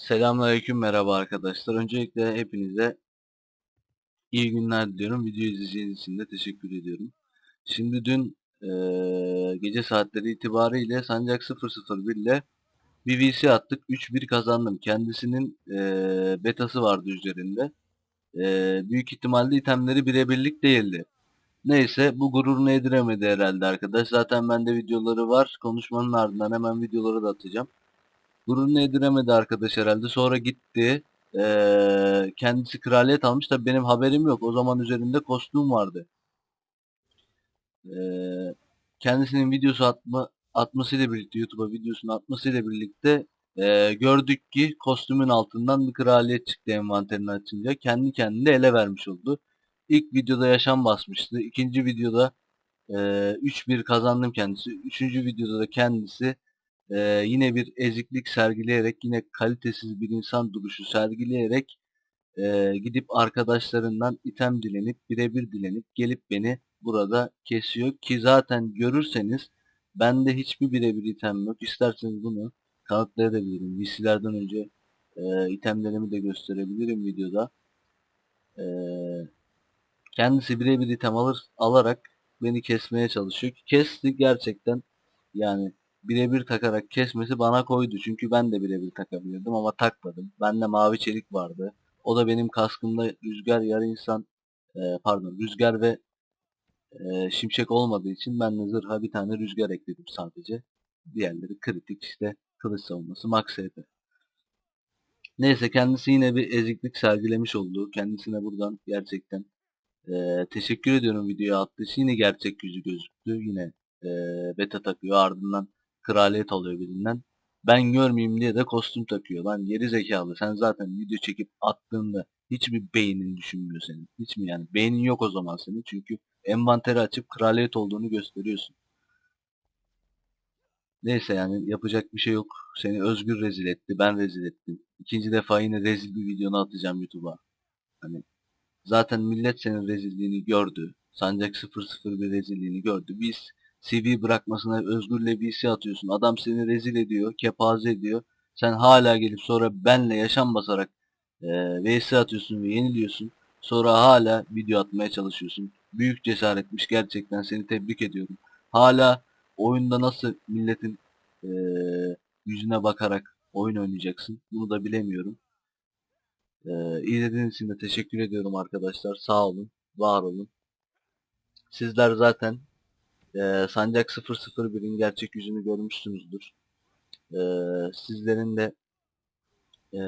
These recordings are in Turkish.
Selamünaleyküm merhaba arkadaşlar. Öncelikle hepinize iyi günler diliyorum. Video izleyeceğiniz için de teşekkür ediyorum. Şimdi dün eee, gece saatleri itibariyle Sancak 001 ile bir VC attık. 3-1 kazandım. Kendisinin eee, betası vardı üzerinde. Eee, büyük ihtimalle itemleri birebirlik değildi. Neyse bu gururunu yediremedi herhalde arkadaş. Zaten bende videoları var. Konuşmanın ardından hemen videoları da atacağım. Gururunu yediremedi arkadaş herhalde. Sonra gitti. Eee, kendisi kraliyet almış. Tabi benim haberim yok. O zaman üzerinde kostüm vardı. Eee, kendisinin videosu atma atmasıyla birlikte YouTube'a videosunu atmasıyla birlikte eee, gördük ki kostümün altından bir kraliyet çıktı envanterini açınca. Kendi kendine ele vermiş oldu. İlk videoda yaşam basmıştı. İkinci videoda eee 3-1 kazandım kendisi. Üçüncü videoda da kendisi ee, yine bir eziklik sergileyerek yine kalitesiz bir insan duruşu sergileyerek e, gidip arkadaşlarından item dilenip birebir dilenip gelip beni burada kesiyor ki zaten görürseniz bende hiçbir birebir item yok. İsterseniz bunu kanıtlayabilirim. VC'lerden önce e, itemlerimi de gösterebilirim videoda. E, kendisi birebir item alır, alarak beni kesmeye çalışıyor. Kesti gerçekten yani birebir takarak kesmesi bana koydu. Çünkü ben de birebir takabilirdim ama takmadım. Bende mavi çelik vardı. O da benim kaskımda rüzgar yarı insan e, pardon rüzgar ve e, şimşek olmadığı için ben de zırha bir tane rüzgar ekledim sadece. Diğerleri kritik işte kılıç savunması max. Neyse kendisi yine bir eziklik sergilemiş oldu. Kendisine buradan gerçekten e, teşekkür ediyorum videoya attığı için. Yine gerçek yüzü gözüktü. Yine e, beta takıyor ardından kraliyet alıyor birinden. Ben görmeyeyim diye de kostüm takıyor. Lan geri zekalı. Sen zaten video çekip attığında hiçbir beynin düşünmüyor senin. Hiç mi yani? Beynin yok o zaman senin. Çünkü envanteri açıp kraliyet olduğunu gösteriyorsun. Neyse yani yapacak bir şey yok. Seni Özgür rezil etti. Ben rezil ettim. İkinci defa yine rezil bir videonu atacağım YouTube'a. Hani zaten millet senin rezilliğini gördü. Sancak 001 rezilliğini gördü. Biz CV bırakmasına özgürle BC atıyorsun. Adam seni rezil ediyor, kepaze ediyor. Sen hala gelip sonra benle yaşam basarak e, VS atıyorsun ve yeniliyorsun. Sonra hala video atmaya çalışıyorsun. Büyük cesaretmiş gerçekten seni tebrik ediyorum. Hala oyunda nasıl milletin e, yüzüne bakarak oyun oynayacaksın bunu da bilemiyorum. E, izlediğiniz için de teşekkür ediyorum arkadaşlar. Sağ olun, var olun. Sizler zaten e, Sancak 001'in gerçek yüzünü görmüşsünüzdür. E, sizlerin de e,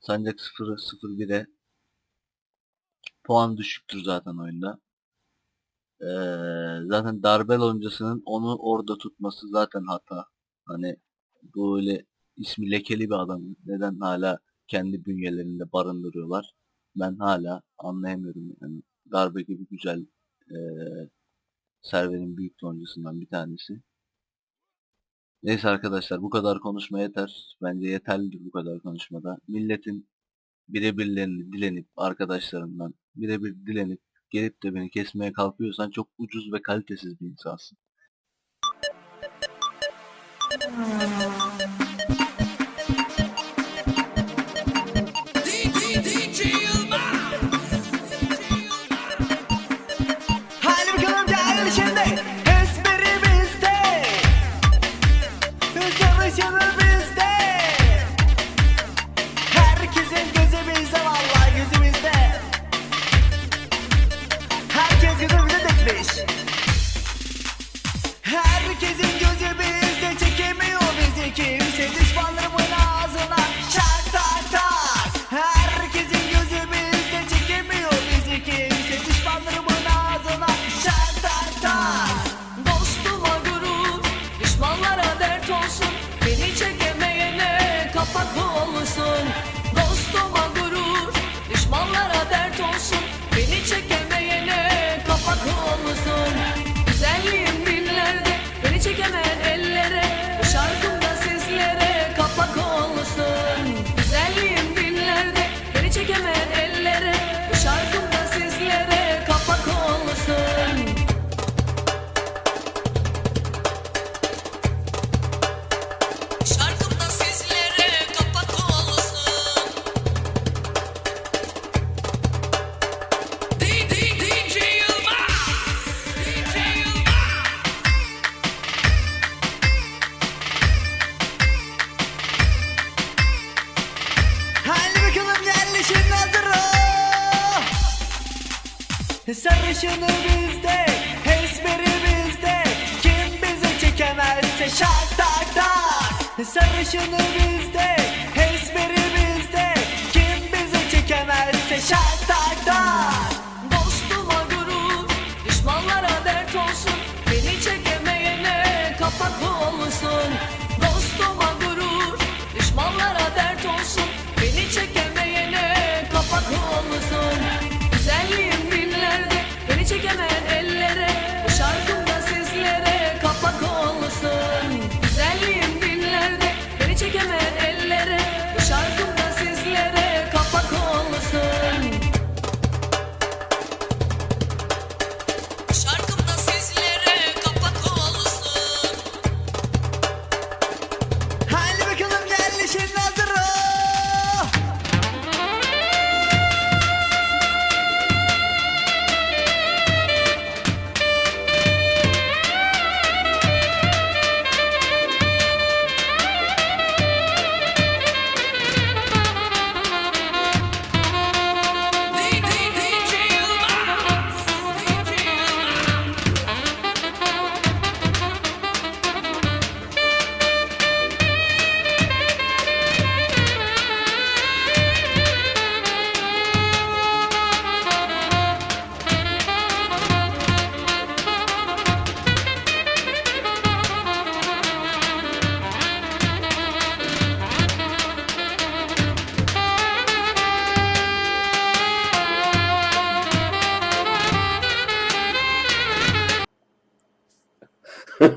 Sancak 001'e puan düşüktür zaten oyunda. E, zaten darbe loncasının onu orada tutması zaten hata. Hani böyle ismi lekeli bir adam. Neden hala kendi bünyelerinde barındırıyorlar? Ben hala anlayamıyorum. Yani darbe gibi güzel e, serverin büyük loncasından bir tanesi. Neyse arkadaşlar bu kadar konuşma yeter. Bence yeterlidir bu kadar konuşmada. Milletin birebirlerini dilenip arkadaşlarından birebir dilenip gelip de beni kesmeye kalkıyorsan çok ucuz ve kalitesiz bir insansın. Herkesin gözü bizde Sarışını bizde, espri bizde. Kim bizi çekemezse şak tak tak. Sarışını bizde,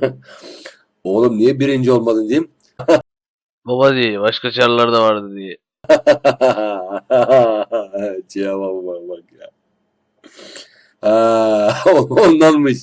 Oğlum niye birinci olmadın diyeyim? Baba diye başka çarlar da vardı diye. Cevaba bak bak ya. Ha, ondanmış.